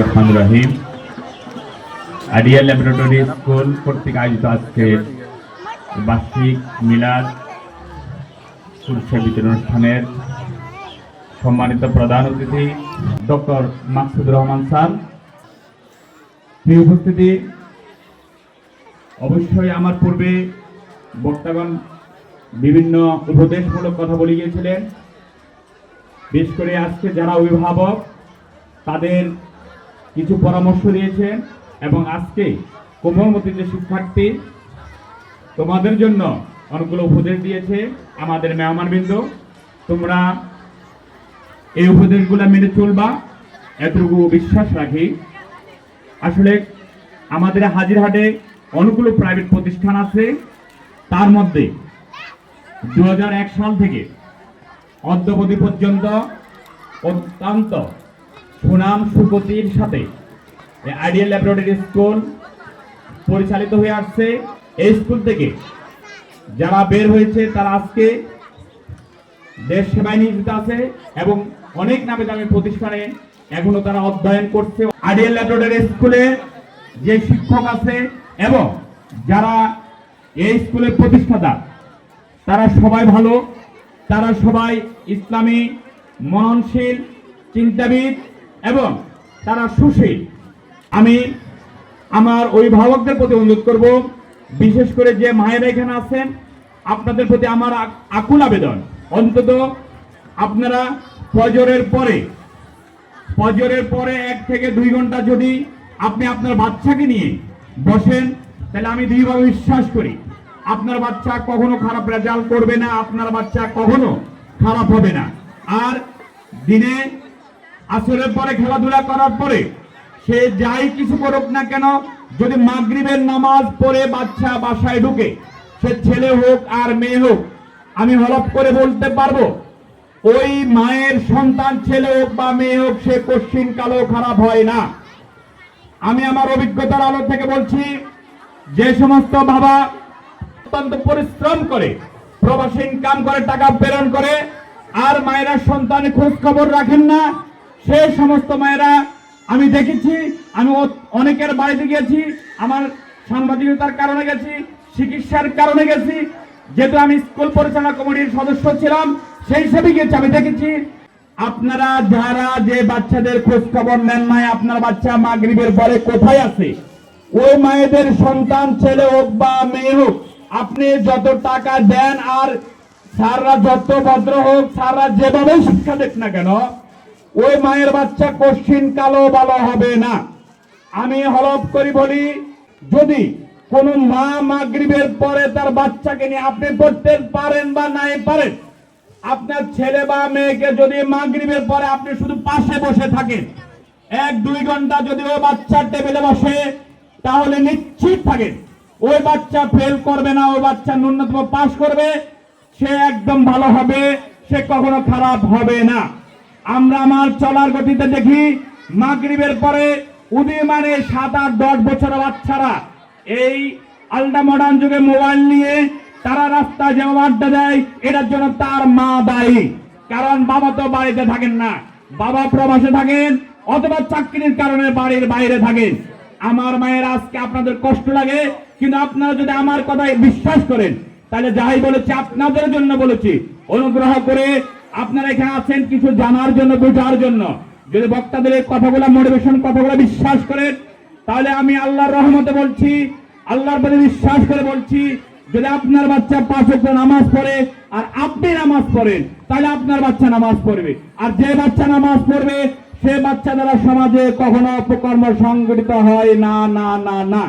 Rahman Rahim. আডিয়া laboratory school কর্তৃক আয়োজিত আজকের বার্ষিক মিলাদ বিতরণ অনুষ্ঠানের সম্মানিত প্রধান অতিথি ডক্টর মাকসুদুর রহমান স্যার। প্রিয় উপস্থিতি, অবশ্যই আমার পূর্বে বক্তাগণ বিভিন্ন উপদেশমূলক কথা বলে গিয়েছিলেন। বিশেষ করে আজকে যারা অভিভাবক, তাদের কিছু পরামর্শ দিয়েছেন এবং আজকে কোমলমতি যে শিক্ষার্থী, তোমাদের জন্য অনেকগুলো উপদেশ দিয়েছে আমাদের মেহমানবৃন্দ। তোমরা এই উপদেশগুলো মেনে চলবা, এতটুকু বিশ্বাস রাখি। আসলে আমাদের হাজিরহাটে অনেকগুলো প্রাইভেট প্রতিষ্ঠান আছে। তার মধ্যে দু হাজার এক সাল থেকে অদ্যবধি পর্যন্ত অত্যন্ত সুনাম সুগতির সাথে আইডিয়াল ল্যাবরেটরি স্কুল পরিচালিত হয়ে আসছে। এই স্কুল থেকে যারা বের হয়েছে, তারা আজকে দেশ সেবায় নিয়োজিত আছে এবং অনেক নামে দামি প্রতিষ্ঠানে এখনও তারা অধ্যয়ন করছে। আইডিয়াল ল্যাবরেটরি স্কুলে যে শিক্ষক আছে এবং যারা এই স্কুলের প্রতিষ্ঠাতা, তারা সবাই ভালো। তারা সবাই ইসলামী মননশীল, চিন্তাবিদ এবং তারা সুশীল। আমি আমার অভিভাবকদের প্রতি অনুরোধ করব, বিশেষ করে যে মায়েরা এখানে আছেন, আপনাদের প্রতি আমার আক- আকুল আবেদন। অন্তত আপনারা ফজরের পরে ফজরের পরে এক থেকে দুই ঘণ্টা যদি আপনি আপনার বাচ্চাকে নিয়ে বসেন, তাহলে আমি দুইভাবে বিশ্বাস করি, আপনার বাচ্চা কখনো খারাপ রেজাল্ট করবে না, আপনার বাচ্চা কখনো খারাপ হবে না। আর দিনে আসরের পরে খেলাধুলা করার পরে সে যাই কিছু করুক না কেন, যদি মাগরিবের নামাজ পড়ে বাচ্চা বাসায় ঢুকে, সে ছেলে হোক আর মেয়ে হোক, আমি হলপ করে বলতে পারব, ওই মায়ের সন্তান ছেলে হোক বা মেয়ে হোক, সে কশ্চিন, কালো, খারাপ হয় না। আমি আমার অভিজ্ঞতার আলো থেকে বলছি, যে সমস্ত বাবা অত্যন্ত পরিশ্রম করে, প্রবাসী ইনকাম করে, টাকা প্রেরণ করে, আর মায়েরা সন্তানের খোঁজ খবর রাখেন না সে সমস্ত মায়েরা আমি দেখেছি, আমি অনেকের বাড়িতে গেছি আমার সাংবাদিকতার কারণে গেছি, চিকিৎসার কারণে গেছি, যেহেতু আমি স্কুল পরিচালনা কমিটির সদস্য ছিলাম, সেই হিসেবে গেছি আমি দেখেছি। আপনারা যারা যে বাচ্চাদের খোঁজ খবর নেন নাই, আপনার বাচ্চা মাগরিবের পরে কোথায় আছে? ওই মায়েদের সন্তান, ছেলে হোক বা মেয়ে হোক, আপনি যত টাকা দেন আর স্যাররা যত ভদ্র হোক, স্যাররা যেভাবে শিক্ষা দেখ না কেন ওই মায়ের বাচ্চা কশ্চিন কালো ভালো হবে না। আমি হলফ করি, বলি, যদি কোন মা মাগরিবের পরে তার বাচ্চাকে নিয়ে আপনি পড়তে পারেন বা নাই পারেন, আপনার ছেলে বা মেয়েকে যদি মাগরিবের পরে আপনি শুধু পাশে বসে থাকেন, এক, দুই ঘণ্টা যদি ওই বাচ্চার টেবিলে বসে, তাহলে নিশ্চিত থাকেন, ওই বাচ্চা ফেল করবে না, ওই বাচ্চা ন্যূনতম পাশ করবে, সে একদম ভালো হবে, সে কখনো খারাপ হবে না। আমরা আমার চলার গতিতে দেখি মাগরিবের পরে উদীয়মানে সাত আট দশ বছরের বাচ্চারা এই আলট্রা মডার্ন যুগে মোবাইল নিয়ে তারা রাস্তায় যেমন আড্ডা দেয়, এটার জন্য তার মা দায়ী। কারণ বাবা তো বাড়িতে থাকেন না। বাবা প্রবাসে থাকেন অথবা চাকরির কারণে বাড়ির বাইরে থাকেন। আমার মায়ের আজকে আপনাদের কষ্ট লাগে, কিন্তু আপনারা যদি আমার কথায় বিশ্বাস করেন, তাহলে যাই বলেছি, আপনাদের জন্য বলেছি। অনুগ্রহ করে আপনারা এখানে আছেন কিছু জানার জন্য, বোঝার জন্য। যদি বক্তাদের এই কথাগুলো মোটিভেশন কথাগুলো বিশ্বাস করেন, তাহলে আমি আল্লাহর রহমতে বলছি, আল্লাহর প্রতি বিশ্বাস করে বলছি, যদি আপনার বাচ্চা পাঁচ ওয়াক্ত নামাজ পড়ে আর আপনি নামাজ পড়েন, তাহলে আপনার বাচ্চা নামাজ পড়বে। আর যে বাচ্চা নামাজ পড়বে, সে বাচ্চা দ্বারা সমাজে কখনো অপকর্ম সংগঠিত হয় না না না না।